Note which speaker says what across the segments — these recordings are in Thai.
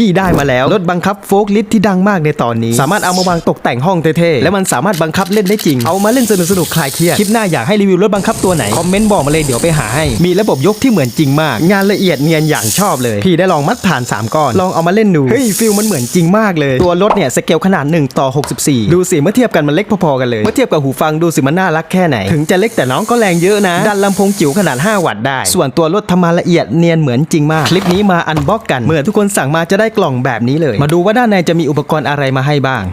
Speaker 1: พี่ได้มาแล้ว รถบังคับโฟล์คลิฟที่ดังมากในตอนนี้ สามารถเอามาวางตกแต่งห้องเท่ๆ และมันสามารถบังคับเล่นได้จริง เอามาเล่นสนุกสนุกคลายเครียด คลิปหน้าอยากให้รีวิวรถบังคับตัวไหน คอมเมนต์บอกมาเลยเดี๋ยวไปหาให้ มีระบบยกที่เหมือนจริงมาก งานละเอียดเนียนอย่างชอบเลย พี่ได้ลองมัดฐาน 3 ก้อน ลองเอามาเล่นดูเฮ้ยฟิลมันเหมือนจริงมากเลย ตัวรถเนี่ยสเกลขนาด1ต่อ64 ดูสิเมื่อเทียบกันมันเล็กพอๆกันเลยเมื่อเทียบกับหูฟังดูสิมันน่ารักแค่ไหน ถึงจะเล็กแต่น้องก็แรงเยอะนะ ดันลำโพงจิ๋วขนาด 5 วัตต์ได้ ส่วนตัวรถทำมาละเอียดเนียนเหมือนจริงมาก คลิปนี้มาอันบ็อกกัน เมื่อทุกคนสั่งมาจะได้กล่องแบบนี้เลย มาดูว่าด้านในจะมีอุปกรณ์อะไรมาให้บ้าง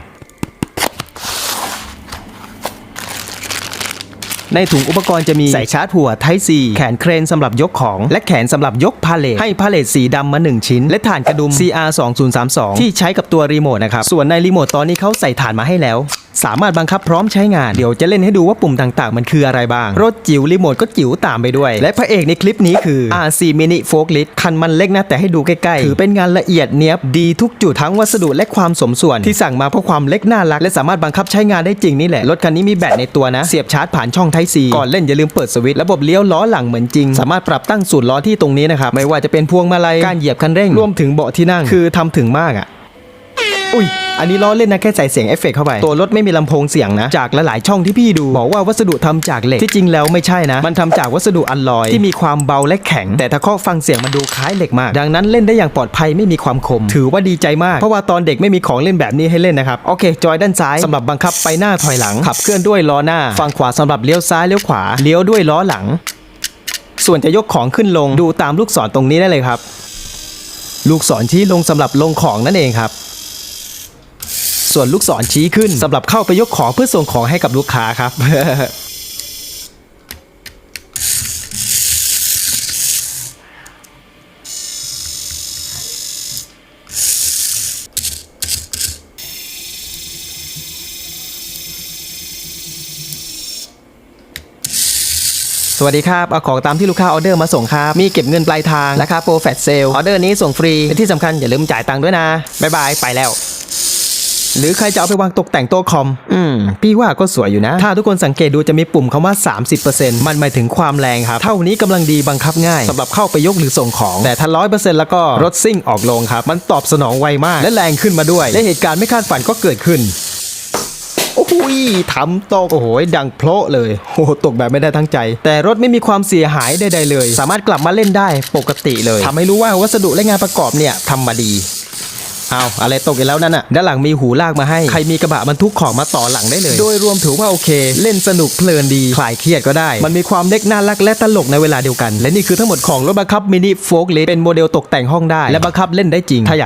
Speaker 1: ในถุงอุปกรณ์จะมีสายชาร์จหัว Type C แขนเครนสำหรับยกของ และแขนสำหรับยกพาเลทให้พาเลทสีดำมา 1 ชิ้น และฐานกระดุม CR 2032ที่ใช้กับตัวรีโมทนะครับ ส่วนในรีโมทตอนนี้เขาใส่ฐานมาให้แล้ว สามารถบังคับพร้อมใช้งานเดี๋ยวจะเล่นให้ดูว่าปุ่มต่างๆ มันคืออะไรบ้าง รถจิ๋วรีโมทก็จิ๋วตามไปด้วย และพระเอกในคลิปนี้คือ RC Mini Forklift คันมันเล็กนะแต่ให้ดูใกล้ๆ ถือเป็นงานละเอียดเนียบดีทุกจุดทั้งวัสดุและความสมส่วน ที่สั่งมาเพราะความเล็กน่ารัก และสามารถบังคับใช้งานได้จริงนี่แหละ รถคันนี้มีแบตในตัวนะ เสียบชาร์จผ่านช่อง Type C ก่อนเล่นอย่าลืมเปิดสวิตช์ระบบเลี้ยวล้อหลังเหมือนจริง สามารถปรับตั้งสูตรล้อที่ตรงนี้นะครับไม่ว่าจะเป็นพวงมาลัยการเหยียบคันเร่งรวมถึงเบาะที่นั่งคือทำถึงมากอะ อุ้ย อันนี้ล้อเล่นนะแค่ใส่เสียงเอฟเฟกต์เข้าไป ตัวรถไม่มีลำโพงเสียงนะ จากหลายๆช่องที่พี่ดู บอกว่าวัสดุทำจากเหล็ก ที่จริงแล้วไม่ใช่นะ มันทำจากวัสดุอัลลอย ที่มีความเบาและแข็ง แต่ถ้าข้อฟังเสียงมันดูคล้ายเหล็กมาก ดังนั้นเล่นได้อย่างปลอดภัยไม่มีความคม ถือว่าดีใจมาก เพราะว่าตอนเด็กไม่มีของเล่นแบบนี้ให้เล่นนะครับ โอเค จอยด้านซ้ายสำหรับบังคับไปหน้าถอยหลัง ขับเคลื่อนด้วยล้อหน้า ฝั่งขวาสำหรับเลี้ยวซ้ายเลี้ยวขวา เลี้ยวด้วยล้อหลัง ส่วนจะยกของขึ้นลงดูตามลูกศรตรงนี้ได้เลยครับลูกศรชี้ลงสำหรับลงของนั่นเองครับ ส่วนลูกศรชี้ขึ้นสำหรับเข้าไปยกของเพื่อส่งของให้กับลูกค้าครับ สวัสดีครับ เอาของตามที่ลูกค้าออเดอร์มาส่งครับ มีเก็บเงินปลายทางราคาโปรแฟตเซลออเดอร์นี้ส่งฟรีและที่สำคัญอย่าลืมจ่ายตังค์ด้วยนะ บ๊ายบาย ไปแล้ว หรือใครจะเอาไปวางตกแต่งโต๊ะคอม อืม พี่ว่าก็สวยอยู่นะ ถ้าทุกคนสังเกตดูจะมีปุ่มคำว่า 30%มันหมายถึงความแรงครับ เท่านี้กำลังดีบังคับง่ายสำหรับเข้าไปยกหรือส่งของ แต่ถ้า100%แล้วก็รถซิ่งออกลงครับ มันตอบสนองไวมาก และแรงขึ้นมาด้วย และเหตุการณ์ไม่คาดฝันก็เกิดขึ้นโอ้โหยทำตก โอ้โหยดังโพละเลย โอ้โหตกแบบไม่ได้ทั้งใจ แต่รถไม่มีความเสียหายใดๆเลย สามารถกลับมาเล่นได้ปกติเลยทำให้รู้ว่าวัสดุและงานประกอบเนี่ยทำมาดี เอาอะไรตกอีกแล้วนั่นน่ะด้านหลังมีหูลากมาให้ ใครมีกระบะบรรทุกของมาต่อหลังได้เลย โดยรวมถือว่าโอเค เล่นสนุกเพลินดีคลายเครียดก็ได้ มันมีความเล็กน่ารักและตลกในเวลาเดียวกัน และนี่คือทั้งหมดของรถบังคับมินิโฟล์คลิฟเป็นโมเดลตกแต่งห้องได้และบังคับเล่นได้จริงถ้าอยาก